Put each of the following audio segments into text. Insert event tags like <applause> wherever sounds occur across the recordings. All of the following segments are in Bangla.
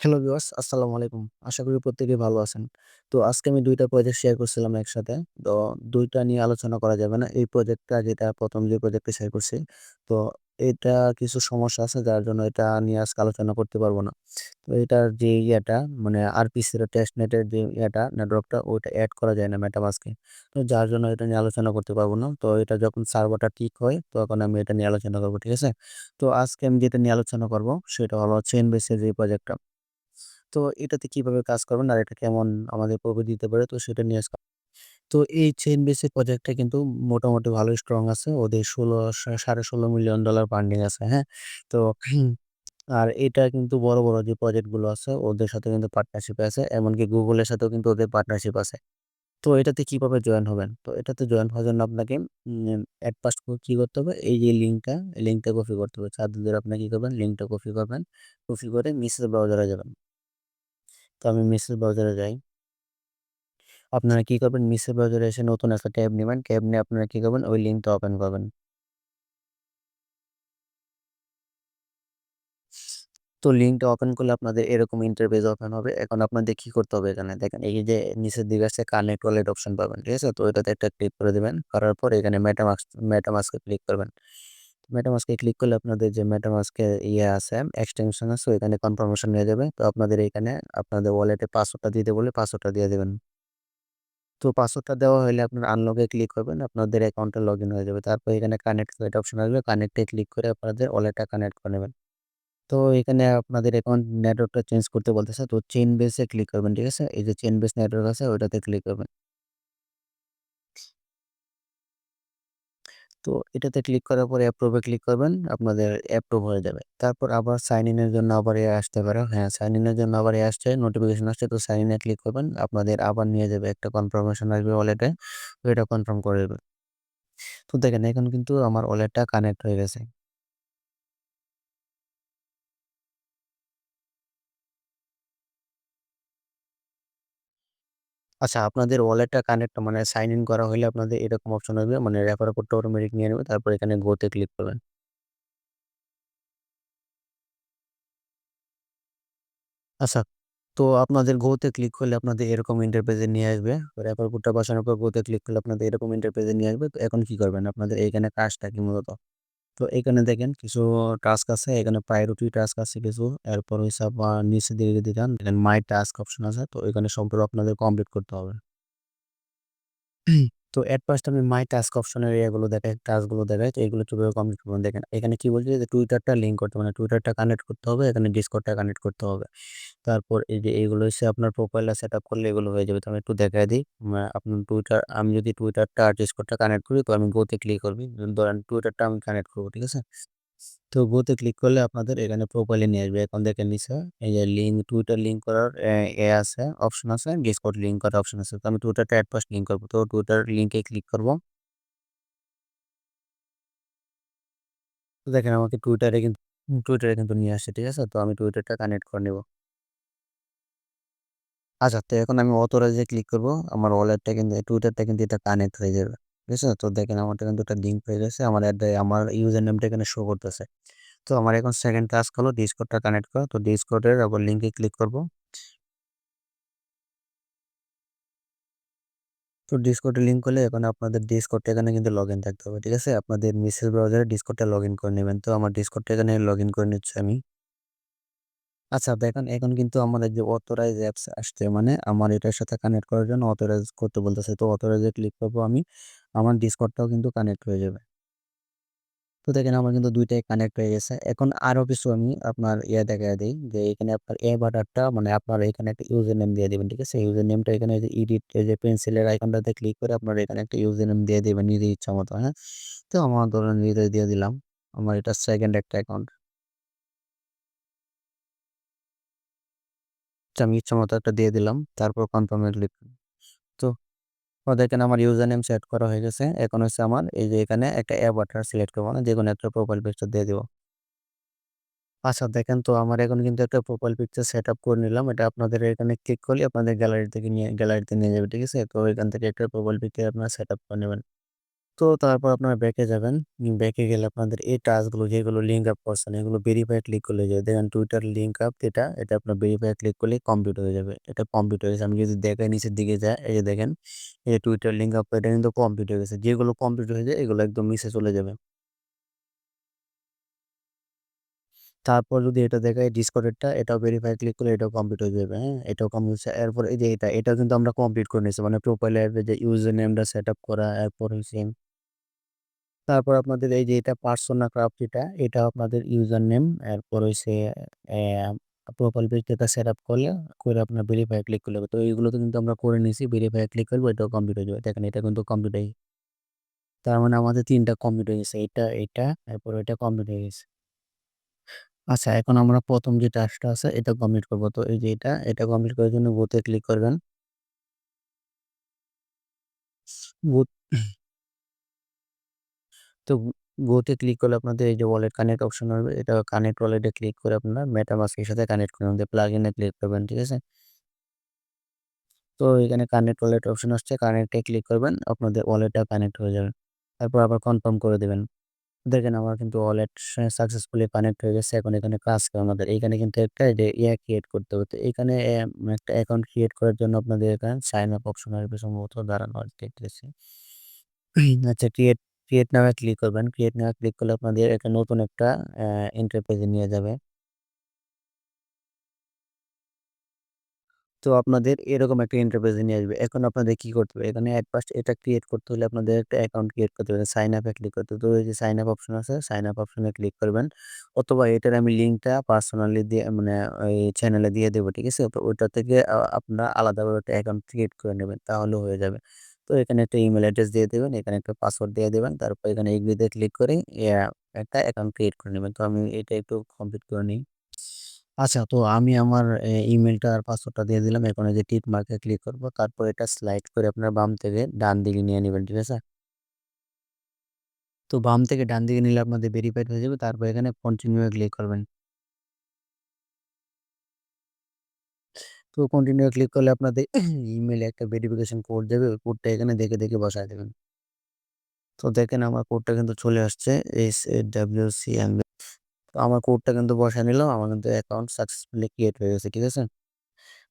হ্যালো ভিউয়ার্স, আসসালামু আলাইকুম। আশা করি প্রত্যেকেই ভালো আছেন। তো আজকে আমি দুইটা প্রজেক্ট শেয়ার করছিলাম একসাথে। তো দুইটা নিয়ে আলোচনা করা যাবে না। এই প্রজেক্টটা যেটা প্রথম যে প্রজেক্টটা শেয়ার করছি, তো এটা কিছু সমস্যা আছে যার জন্য এটা নিয়ে আজকে আলোচনা করতে পারব না। তো এটার যে ইয়েটা মানে আরপিসির টেস্ট নেটের যে ইয়েটা নেটওয়ার্কটা ওইটা অ্যাড করা যায় না মেটামাস্কে। তো যার জন্য এটা নিয়ে আলোচনা করতে পারব না। তো এটা যখন সার্ভারটা ঠিক হয় তখন আমি এটা নিয়ে আলোচনা করব ঠিক আছে? তো আজকে আমি যেটা নিয়ে আলোচনা করব সেটা হলো চেইন বেসের যে প্রজেক্টটা। তো এটাতে কীভাবে কাজ করবেন আর এটা কেমন আমাদের প্রফিট দিতে পারে তো সেটা নিয়ে তো এই চেইন বেসিক প্রজেক্টটা কিন্তু মোটামুটি ভালো স্ট্রং আছে। ওদের ১৬ সা $১৬.৫ ফান্ডিং আছে, হ্যাঁ? তো <clears throat> আর এটা কিন্তু বড়, বড় যে প্রজেক্টগুলো আছে ওদের সাথে কিন্তু পার্টনারশিপ আছে। এমনকি এর সাথেও কিন্তু ওদের পার্টনারশিপ আছে। তো এটাতে কীভাবে জয়েন হবেন? তো এটাতে জয়েন হওয়ার জন্য আপনাকে এট ফার্স্ট কি করতে হবে? এই যে লিঙ্কটা, লিঙ্কটা কপি করতে হবে। চার আপনি কি করবেন? লিঙ্কটা কপি করবেন। কপি করে মেসেজ ব্রাউজারে যাবেন। তো আমি মেসেজ ব্রাউজারে যাই। আপনারা কি করবেন? মেসেজ ব্রাউজারে এসে নতুন একটা ট্যাব নেবেন ট্যাব নিয়ে আপনারা কি করবেন? ওই লিঙ্কটা ওপেন করবেন। তো লিঙ্কটা ওপেন করলে আপনাদের এরকম ইন্টারফেস ওপেন হবে। এখন আপনাদের কি করতে হবে এখানে? দেখেন, এই যে নিচের দিকে আছে কানেক্ট ওয়ালেট অপশন পাবেন। ঠিক আছে? তো এটাতে একটা ক্লিক করে দেবেন করার পর এখানে মেটামাস্ক মেটামাস্কে ক্লিক করবেন। মেটামাস্কে ক্লিক করলে আপনাদের যে মেটামাস্কের ইয়ে আছে, এক্সটেনশন আছে ওইখানে কনফার্মেশন নিয়ে যাবে। তো আপনাদের এখানে আপনাদের ওয়ালেটে পাসওয়ার্ডটা দিতে বললে পাসওয়ার্ডটা দিয়ে দেবেন তো পাসওয়ার্ডটা দেওয়া হলে আপনার আনলকে ক্লিক করবেন। আপনাদের অ্যাকাউন্টটা লগইন হয়ে যাবে। তারপর এখানে কানেক্ট ওয়ালেট অপশন আসবে। কানেক্টে ক্লিক করে আপনাদের ওয়ালেটটা কানেক্ট করে নেবেন। তো এখানে আপনাদের অ্যাকাউন্ট নেটওয়ার্কটা চেঞ্জ করতে বলতেছে। তো চেন বেসে ক্লিক করবেন। ঠিক আছে? এই যে চেন বেস নেটওয়ার্ক আছে ওইটাতে ক্লিক করবেন। তো এটাতে ক্লিক করার পরে অ্যাপ্রুভে ক্লিক করবেন। আপনাদের অ্যাপ্রুভ হয়ে যাবে। তারপর আবার সাইন ইনের জন্য আবার এ আসতে পারে। হ্যাঁ, সাইন ইনের জন্য আবার এ আসছে, নোটিফিকেশন আসছে। তো সাইন ইনে ক্লিক করবেন। আপনাদের আবার নিয়ে যাবে একটা কনফার্মেশন আসবে ওয়ালেটে। তো এটা কনফার্ম করে দেবে। তো দেখেন এখন কিন্তু আমার ওয়ালেটটা কানেক্ট হয়ে গেছে। আচ্ছা আপনাদের ওয়ালেটটা কানেক্ট মানে সাইন ইন করা হইলে আপনাদের এরকম অপশন হবে মানে রেফার কোডটা অটোমেটিক নিয়ে নেবে। তারপর এখানে গোতে ক্লিক করবেন। আচ্ছা, তো আপনাদের গোতে ক্লিক করলে আপনাদের এরকম ইন্টারফেসে নিয়ে আসবে। রেফার কোডটা বসানোর পর গো তে ক্লিক করলে আপনাদের এরকম ইন্টারফেসে নিয়ে আসবে। তো এখন কি করবেন? আপনাদের এইখানে কাজটা কি মূলত? তো এখানে দেখেন কিছু টাস্ক আছে। এখানে প্রায়োরিটি টাস্ক আছে কিছু। এরপর হচ্ছে আপনার নিচে দিকে যদি যান এখানে মাই টাস্ক অপশন আছে। তো এখানে সম্পূর্ণ আপনাদের কমপ্লিট করতে হবে। তো এট ফার্স্ট আমি মাই টাস্ক অপশনের এগুলো দেখাই, টাস্কগুলো দেখায় তো এগুলো কীভাবে কমপ্লিট করবেন দেখেন। এখানে কি বলছে যে টুইটারটা লিঙ্ক করতে মানে টুইটারটা কানেক্ট করতে হবে। এখানে ডিসকর্ডটা কানেক্ট করতে হবে। তারপর এই যে এইগুলো হচ্ছে আপনার প্রোফাইলটা সেট আপ করলে এগুলো হয়ে যাবে। তো আমি একটু দেখাই দিই। আপনার টুইটার আমি যদি টুইটারটা আর ডিসকর্ডটা কানেক্ট করি তো আমি গোতে ক্লিক করবি। ধরেন টুইটারটা আমি কানেক্ট করব ঠিক আছে? তো গো তে ক্লিক করলে আপনাদের এখানে প্রোফাইলে নিয়ে আসবে। এখন দেখেন নিচে এই যে লিঙ্ক টুইটার লিঙ্ক করার এ আছে, অপশন আছে, ডিসকর্ড লিঙ্ক করার অপশন আছে। তো আমি টুইটারটা ফার্স্ট লিঙ্ক করব। তো টুইটার লিঙ্কে ক্লিক করব। দেখেন আমাকে টুইটারে কিন্তু টুইটারে কিন্তু নিয়ে আসছে। ঠিক আছে? তো আমি টুইটারটা কানেক্ট করে নিব। আচ্ছা তো এখন আমি অথরাইজ ক্লিক করব। আমার ওয়ালেটটা কিন্তু টুইটারটা কিন্তু এটা কানেক্ট হয়ে যাবে। ঠিক আছে? তো দেখেন আমার কিন্তু একটা লিঙ্ক পেয়ে গেছে। আমার আমার ইউজার নেমটা এখানে শো করতেছে। তো আমার এখন সেকেন্ড টাস্ক হলো ডিসকোডটা কানেক্ট করা। তো ডিসকোডের আবার লিঙ্কে ক্লিক করব। তো ডিসকোডে লিঙ্ক করলে এখন আপনাদের ডিসকর্ডটা এখানে কিন্তু লগ ইন থাকতে হবে। ঠিক আছে? আপনাদের মেসেজ ব্রাউজারে ডিসকোডটা লগ ইন করে নেবেন। তো আমার ডিসকোডটা এখানে লগ ইন করে নিচ্ছি আমি। আচ্ছা দেখেন এখন কিন্তু আমাদের যে অথরাইজ অ্যাপস আসছে মানে আমার এটার সাথে কানেক্ট করার জন্য অথরাইজ করতে বলতেছে। তো অথরাইজ ক্লিক করব আমি। আমার ডিসকর্ডটাও কিন্তু কানেক্ট হয়ে যাবে। তো দেখেন আমার কিন্তু দুইটাই কানেক্ট হয়ে গেছে। এখন আরও কিছু আমি আপনার ইয়ে দেখাইয়া দিই যে এখানে আপনার এ বাটারটা মানে আপনার এখানে একটা ইউজার নেম দিয়ে দিবেন। ঠিক আছে? ইউজার নেমটা এখানে যে এই যে পেন্সিলের আইকনটাতে ক্লিক করে আপনার এখানে একটা ইউজার নেম দিয়ে দিবেন নিজের ইচ্ছামত, হ্যাঁ? তো আমার ধরেন হৃদয় দিয়ে দিলাম। আমার এটা সেকেন্ড একটা অ্যাকাউন্ট। তো আমি ইচ্ছামত একটা দিয়ে দিলাম। তারপর কনফার্ম ক্লিক তো ও দেখেন আমার ইউজার নেম সেট করা হয়ে গেছে। এখন হচ্ছে আমার এই যে এখানে একটা অ্যাভাটার সিলেক্ট করব না যে কোনো একটা প্রোফাইল পিকচার দিয়ে দিব। আচ্ছা দেখেন তো আমার এখন কিন্তু একটা প্রোফাইল পিকচার সেট আপ করে নিলাম। এটা আপনাদের এখানে ক্লিক করলে আপনাদের গ্যালারি থেকে নিয়ে গ্যালারিতে নিয়ে যাবে। ঠিক আছে? তো এখান থেকে একটা প্রোফাইল পিকচার আপনারা সেট আপ করে নেবেন। তো তারপর আপনারা ব্যাকে যাবেন। ব্যাকে গেলে আপনাদের এই টাস্কগুলো যেগুলো লিঙ্ক আপ করছেন এগুলো ভেরিফাই ক্লিক করলে যাবে দেখেন টুইটার লিঙ্ক আপ এটা, এটা আপনার ভেরিফাই ক্লিক করলে কমপ্লিট হয়ে যাবে। এটা কমপ্লিট হয়ে গেছে। আমি যদি দেখাই নিচের দিকে যাই, এই যে দেখেন এই যে টুইটার লিঙ্ক আপ এটা কিন্তু কমপ্লিট হয়ে গেছে। যেগুলো কমপ্লিট হয়ে যায় এগুলো একদম নিচে চলে যাবে। তারপর যদি এটা দেখাই ডিসকর্ডেরটা এটাও ভেরিফাই ক্লিক করলে এটাও কমপ্লিট হয়ে যাবে, হ্যাঁ? এটাও কমপ্লিট হচ্ছে। এরপর এই যে এটা, এটাও কিন্তু আমরা কমপ্লিট করে নিয়েছি। মানে প্রোফাইল অ্যাপে যে ইউজার নেমটা সেটআপ করা, এরপর হইছে তারপর আপনাদের এই যে এটা পার্সোনা ক্রাফট যেটা, এটা আপনাদের ইউজার নেম, এরপর হইছে প্রোফাইল পিক যেটা সেটআপ করলে, করে আপনার ভেরিফাই ক্লিক করলে তো এইগুলো তো কিন্তু আমরা করে নিয়েছি। ভেরিফাই ক্লিক করব এটাও কমপ্লিট হয়ে যাবে। দেখেন এটা কিন্তু কমপ্লিট হয়ে তার মানে আমাদের ৩ টা কমপ্লিট হয়ে গেছে। এটা, এটা, এরপর এটা কমপ্লিট হয়ে গেছে। আচ্ছা এখন আমরা প্রথম যে টাস্কটা আছে এটা কমপ্লিট করব। তো এই যে এটা, এটা কমপ্লিট করার জন্য তে ক্লিক করবেন। তো গো তে ক্লিক করলে আপনাদের এই যে ওয়ালেট কানেক্ট অপশন হবে এটা কানেক্ট ওয়ালেটে ক্লিক করে আপনারা মেটামাস্ক এর সাথে কানেক্ট করবেন। প্লাগ ইন ক্লিক করবেন। ঠিক আছে? তো এখানে কানেক্ট ওয়ালেট অপশন আসছে। কানেক্টে ক্লিক করবেন। আপনাদের ওয়ালেটটা কানেক্ট হয়ে যাবে। তারপর আবার কনফার্ম করে দিবেন। দেখেন আমার কিন্তু ওয়ালেট সাকসেসফুলি কানেক্ট হয়ে গেছে। এখন এখানে কাজ করে আমাদের এখানে কিন্তু একটা ইয়া ক্রিয়েট করতে হবে। তো এখানে একটা অ্যাকাউন্ট ক্রিয়েট করার জন্য আপনাদের এখানে সাইন আপ অপশন আসবে সম্ভবত দাঁড়ান আজ দেখতেছি। আচ্ছা ক্রিয়েট, ক্রিয়েট এ ক্লিক করবেন। ক্রিয়েট এ ক্লিক করলে আপনাদের একটা নতুন একটা ইন্টারফেস নিয়ে যাবে। তো আপনাদের এরকম একটা ইন্টারফেস এ নিয়ে আসবে। এখন আপনাদের কি করতে হবে? এখানে ফার্স্ট এটা ক্রিয়েট করতে হলে আপনাদের একটা অ্যাকাউন্ট ক্রিয়েট করতে হবে। সাইন আপ ক্লিক করতে হবে। তো এই যে সাইন আপ অপশন আছে, সাইন আপ অপশনে ক্লিক করবেন। অথবা এটার আমি লিঙ্কটা পার্সোনালি দিয়ে মানে ওই চ্যানেলে দিয়ে দেবো ঠিক আছে? ওইটা থেকে আপনারা আলাদাভাবে একটা অ্যাকাউন্ট ক্রিয়েট করে নেবেন। তাহলে হয়ে যাবে। তো এখানে একটা ইমেল অ্যাড্রেস দিয়ে দেবেন, এখানে একটা পাসওয়ার্ড দিয়ে দিবেন। তারপর এখানে এগ্রি তে ক্লিক করে একটা অ্যাকাউন্ট ক্রিয়েট করে নেবেন। তো আমি এটা একটু কমপ্লিট করে নিই। আচ্ছা তো আমি আমার, এ ইমেইলটা আর পাসওয়ার্ডটা দিয়ে দিলাম। এখন যে টিক মার্কে ক্লিক করব। তারপর এটা স্লাইড করে আপনার বাম থেকে ডান দিকে নিয়ে নেবেন, ঠিক আছে? তো বাম থেকে ডান দিকে নিলে আপনাদের ভেরিফাইড হয়ে যাবে। তারপর এখানে কন্টিনিউ ক্লিক করবেন। তো কন্টিনিউ ক্লিক করলে আপনাদের ইমেলে একটা ভেরিফিকেশন কোড যাবে। ওই কোডটা এখানে দেখে, দেখে বসায় দেবেন তো দেখেন আমার কোডটা কিন্তু চলে আসছে। এস ডাব্লিউ সি এম তো আমার কোডটা কিন্তু বসায় নিলাম। আমার কিন্তু অ্যাকাউন্ট সাকসেসফুলি ক্রিয়েট হয়ে গেছে। ঠিক আছে?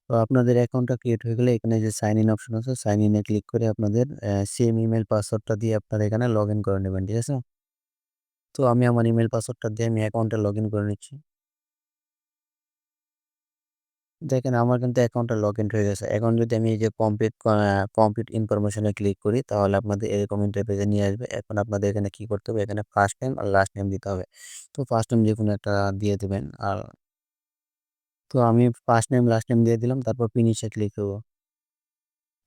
তো আপনাদের অ্যাকাউন্টটা ক্রিয়েট হয়ে গেলে এখানে যে সাইন ইন অপশন আছে, সাইন ইনে ক্লিক করে আপনাদের সেম ইমেল পাসওয়ার্ডটা দিয়ে আপনারা এখানে লগইন করে নেবেন। ঠিক আছে? তো আমি আমার ইমেল পাসওয়ার্ডটা দিয়ে আমি অ্যাকাউন্টে লগইন করে নিচ্ছি। দেখেন আমার কিন্তু অ্যাকাউন্টটা লগ ইন হয়ে গেছে। এখন যদি আমি এই যে কমপ্লিট কমপ্লিট ইনফরমেশন ক্লিক করি, তাহলে আপনাদের এরকম ইন্টারফেসে নিয়ে আসবে। এখন আপনাদের এখানে কি করতে হবে? এখানে ফার্স্ট টাইম আর লাস্ট নেম দিতে হবে। তো ফার্স্ট নেম যেকোনো একটা দিয়ে দিবেন। আর তো আমি ফার্স্ট টাইম লাস্ট নেম দিয়ে দিলাম। তারপর ফিনিশ ক্লিক করব।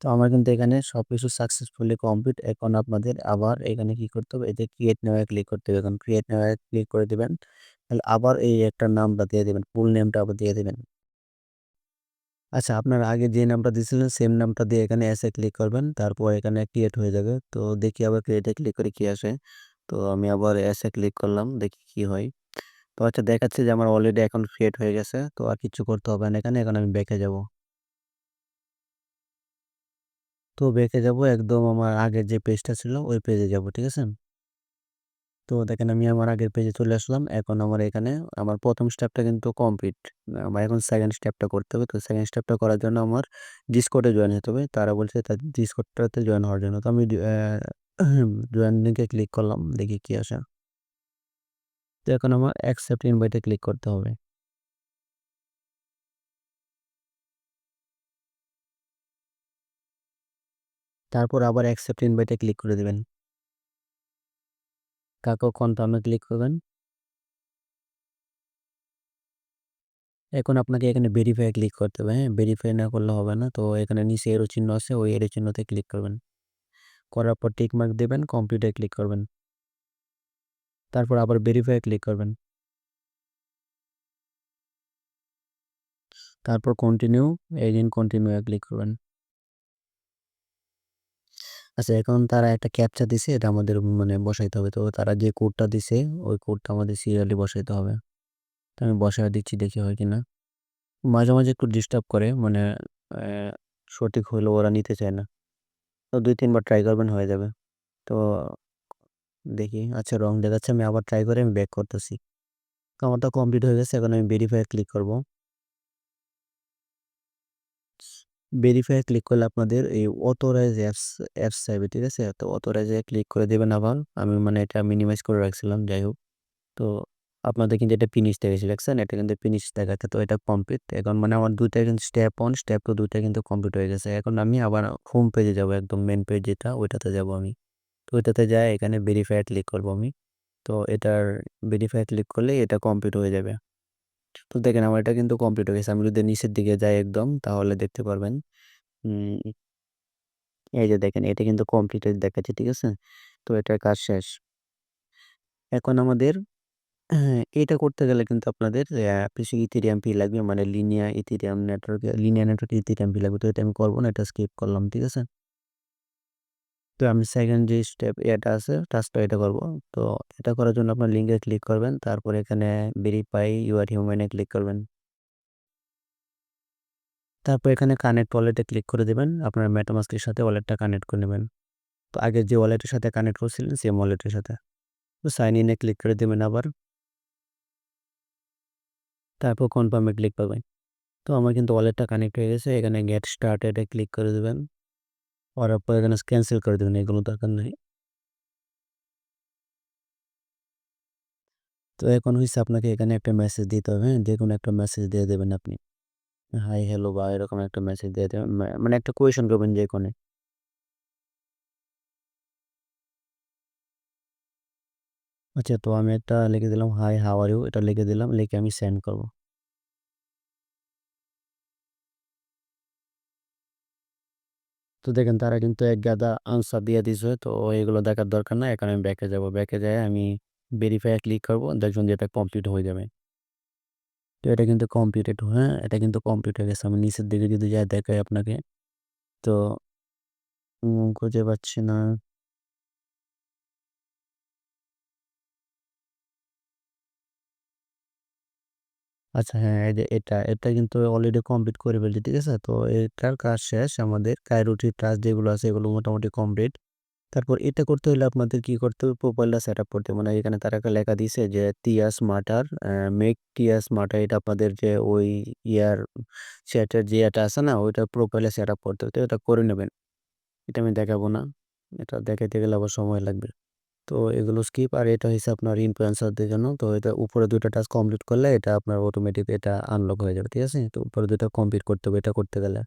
তো আমার কিন্তু এখানে সব কিছু সাকসেসফুলি কমপ্লিট। এখন আপনাদের আবার এখানে কি করতে হবে? যে ক্রিয়েট নাও এ ক্লিক করতে হবে। এখন ক্রিয়েট নাও এ ক্লিক করে দিবেন। তাহলে আবার এই একটা নামটা দিয়ে দিবেন। ফুল নেমটা আবার দিয়ে দিবেন। আচ্ছা আপনার আগে যে নামটা দিয়েছিলেন সেম নামটা দিয়ে এখানে এস ক্লিক করবেন। তারপর এখানে ক্রিয়েট হয়ে যাবে। তো দেখি আবার ক্রিয়েট ক্লিক করে কি আসে। তো আমি আবার এসে ক্লিক করলাম। দেখি কি হয়। তো আচ্ছা দেখাচ্ছে যে আমার অলরেডি অ্যাকাউন্ট ক্রিয়েট হয়ে গেছে। তো আর কিছু করতে হবে না এখানে। এখন আমি ব্যাকে যাব। তো ব্যাকে যাব, একদম আমার আগের যে পেজটা ছিল, ওই পেজে যাব। ঠিক আছে? তো দেখেন আমি আমার আগের পেজে চলে আসলাম। এখন আমার এখানে আমার প্রথম স্টেপটা কিন্তু কমপ্লিট। আমার এখন সেকেন্ড স্টেপটা করতে হবে। তো সেকেন্ড স্টেপটা করার জন্য আমার ডিসকর্ডে জয়েন হতে হবে। তারা বলছে তার ডিসকর্ডটাতে জয়েন হওয়ার জন্য। তো আমি জয়েন লিংকে ক্লিক করলাম। দেখি কি আসে। তো এখন আমার অ্যাকসেপ্ট ইনভাইট ক্লিক করতে হবে। তারপর আবার অ্যাকসেপ্ট ইনভাইট ক্লিক করে দিবেন। তারপর কনফার্মে ক্লিক করবেন। এখন আপনাকে এখানে ভেরিফাই ক্লিক করতে হবে, হ্যাঁ? ভেরিফাই না করলে হবে না। তো এখানে নিচে এরো চিহ্ন আছে, ওই এরো চিহ্নতে ক্লিক করবেন। করার পর টিক মার্ক দিবেন, কমপ্লিট এ ক্লিক করবেন। তারপর আবার ভেরিফাই ক্লিক করবেন। তারপর কন্টিনিউ, এগেইন কন্টিনিউ এ ক্লিক করবেন। আচ্ছা এখন তারা একটা ক্যাপচা দিছে এটা আমাদের মানে বসাইতে হবে। তো তারা যে কোডটা দিছে ওই কোডটা আমাদের সিরিয়ালি বসাইতে হবে। তো আমি বসায় দিচ্ছি দেখি হয় কিনা। মাঝে, মাঝে একটু ডিস্টার্ব করে মানে সঠিক হইলেও ওরা নিতে চায় না। তো দুই তিনবার ট্রাই করবেন হয়ে যাবে। তো দেখি আচ্ছা রং দেখাচ্ছে আমি আবার ট্রাই করে আমি ব্যাক করতেছি আমারটা কমপ্লিট হয়ে গেছে এখন আমি ভেরিফাই ক্লিক করব ভেরিফাই ক্লিক করলে আপনাদের এই অথরাইজ অ্যাপস অ্যাপস চাইবে, ঠিক আছে? তো অথরাইজে ক্লিক করে দেবেন আবার। আমি মানে এটা মিনিমাইজ করে রাখছিলাম, যাই হোক। তো আপনাদের কিন্তু এটা ফিনিশ দেখেছি, দেখছেন? এটা কিন্তু ফিনিশ দেখাচ্ছে, তো এটা কমপ্লিট এখন মানে আমার দুইটা কিন্তু স্টেপ ওয়ান স্টেপ টু দুইটা কিন্তু কমপ্লিট হয়ে গেছে। এখন আমি আবার হোম পেজে যাব, একদম মেন পেজ যেটা, ওইটাতে যাব আমি। তো ওইটাতে যাই এখানে ভেরিফাই ক্লিক করব আমি। তো এটার ভেরিফাই ক্লিক করলে এটা কমপ্লিট হয়ে যাবে। তো দেখেন আমার এটা কিন্তু কমপ্লিট হয়ে গেছে। আমি যদি নিচের দিকে যাই একদম তাহলে দেখতে পারবেন এই যে দেখেন এটা কিন্তু কমপ্লিটেড দেখাচ্ছে ঠিক আছে? তো এটার কাজ শেষ। এখন আমাদের হ্যাঁ, এটা করতে গেলে কিন্তু আপনাদের কিছু ইথেরিয়াম ফি লাগবে মানে Linea Ethereum network Linea network Ethereum fee লাগবে। তো এটা আমি করব না এটা স্কিপ করলাম ঠিক আছে? তো আমি সেকেন্ড যে স্টেপ এটা আছে টাস্কটা এটা করব। তো এটা করার জন্য আপনার লিঙ্কে ক্লিক করবেন, তারপর এখানে ভেরিফাই ইউআর হিউম্যানে ক্লিক করবেন। তারপর এখানে কানেক্ট ওয়ালেটে ক্লিক করে দেবেন, আপনার মেটামাস্কের সাথে ওয়ালেটটা কানেক্ট করে নেবেন। তো আগে যে ওয়ালেটের সাথে কানেক্ট করছিলেন সেম ওয়ালেটের সাথে। তো সাইন ইনে ক্লিক করে দেবেন আবার। তারপর কনফার্মে ক্লিক করবেন। তো আমার কিন্তু ওয়ালেটটা কানেক্ট হয়ে গেছে, এখানে গেট স্টার্টেডে ক্লিক করে দেবেন। করার পর এখানে ক্যান্সেল করে দেবেন এগুলো দরকার নেই তো এখন হয়েছে আপনাকে এখানে একটা মেসেজ দিতে হবে হ্যাঁ? কোনো একটা মেসেজ দিয়ে দেবেন আপনি হাই হ্যালো বা এরকম একটা মেসেজ দিয়ে দেবেন মানে একটা কোয়েশন করবেন যে কোনো আচ্ছা তো আমি একটা লিখে দিলাম হাই হাউ আর ইউ এটা লিখে দিলাম লিখে আমি সেন্ড করব তো দেখেন তারা কিন্তু এক গাদা আনসার দিয়ে দিছে তো এগুলো দেখার দরকার না এখন আমি ব্যাকে যাব। ব্যাকে যাই আমি ভেরিফাই ক্লিক করব। দেখুন যে এটা কমপ্লিট হয়ে যাবে। তো এটা কিন্তু কমপ্লিটেড হ্যাঁ? এটা কিন্তু কমপ্লিট হয়ে গেছে। আমি নিচের দিকে যদি যাই দেখাই আপনাকে। তো খুঁজে পাচ্ছি না। আচ্ছা হ্যাঁ, এই যে এটা, এটা কিন্তু অলরেডি কমপ্লিট করে ফেলছি। ঠিক আছে? তো এটার কাজ শেষ আমাদের। কাইরোটি টাস্ক যেগুলো আছে এগুলো মোটামুটি কমপ্লিট। তারপর এটা করতে হলে আপনাদের কি করতে হবে? প্রোফাইলটা সেটআপ করতে মানে এখানে তারা একটা লেখা দিয়েছে যে টিয়াস মাটার মেক টিয়াস মাটার এটা আপনাদের যে ওই ইয়ার চ্যাটের যে ইয়েটা আছে না? ওইটা প্রোফাইলে সেটআপ করতে হবে। তো এটা করে নেবেন। এটা আমি দেখাবো না। এটা দেখাইতে গেলে আবার সময় লাগবে। তো এগুলো স্কিপ আর এটা হচ্ছে আপনার ইনফ্লুয়েন্সারদের জন্য। তো এটা উপরে দুটো টাস্ক কমপ্লিট করলে এটা আপনার অটোমেটিক এটা আনলক হয়ে যাবে। ঠিক আছে? তো উপরে দুটো কমপ্লিট করতে হবে, এটা করতে গেলে।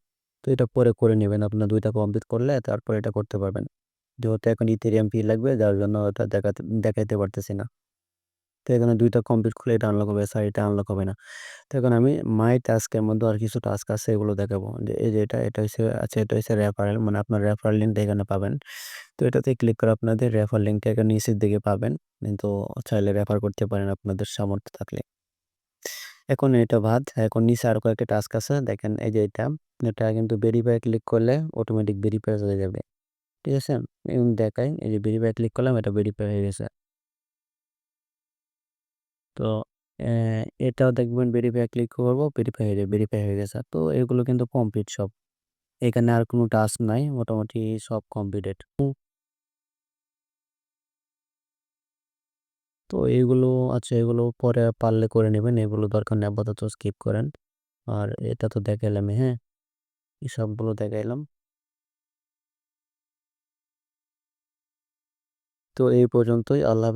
তো এটা পরে করে নেবেন, আপনার দুইটা কমপ্লিট করলে তারপর এটা করতে পারবেন। যেহেতু এখন ইথেরিয়াম ফি লাগবে, যার জন্য ওটা দেখাতে, দেখাইতে পারতেছি না। তো এখানে দুইটা কমপ্লিট করলে এটা আনলক হবে। স্যার এটা আনলক হবে না। তো এখন আমি মাই টাস্কের মধ্যে আর কিছু টাস্ক আছে এগুলো দেখাবো। যে এই যে এটা, এটা হচ্ছে আচ্ছা এটা হচ্ছে রেফারেল মানে আপনার রেফারেল লিঙ্কটা এখানে পাবেন। তো এটাতে ক্লিক করে আপনাদের রেফার লিঙ্কটা এখানে নিচের দিকে পাবেন। কিন্তু চাইলে রেফার করতে পারেন আপনাদের সামর্থ্য থাকলে। এখন এটা বাদ। এখন নিচে আরও কয়েকটা টাস্ক আছে। দেখেন এই যে এটা, এটা কিন্তু ভেরিফাই ক্লিক করলে অটোমেটিক ভেরিফাই হয়ে যাবে। ঠিক আছে? দেখাই এই যে ভেরিফাই ক্লিক করলাম এটা ভেরিফাই হয়ে গেছে। তো এটাও দেখবেন ভেরিফাই ক্লিক করব ভেরিফাই হয়ে যাবে। ভেরিফাই হয়ে গেছে। তো এগুলো কিন্তু কমপ্লিট সব। এখানে আর কোনো টাস্ক নাই। মোটামুটি সব কমপ্লিটেড। তো এগুলো আচ্ছা এগুলো পরে পারলে করে নেবেন। এগুলো দরকার নেই আপাতত স্কিপ করেন। আর এটা তো দেখাইলামই, হ্যাঁ? সবগুলো দেখাইলাম। তো এই পর্যন্তই। আল্লাহ।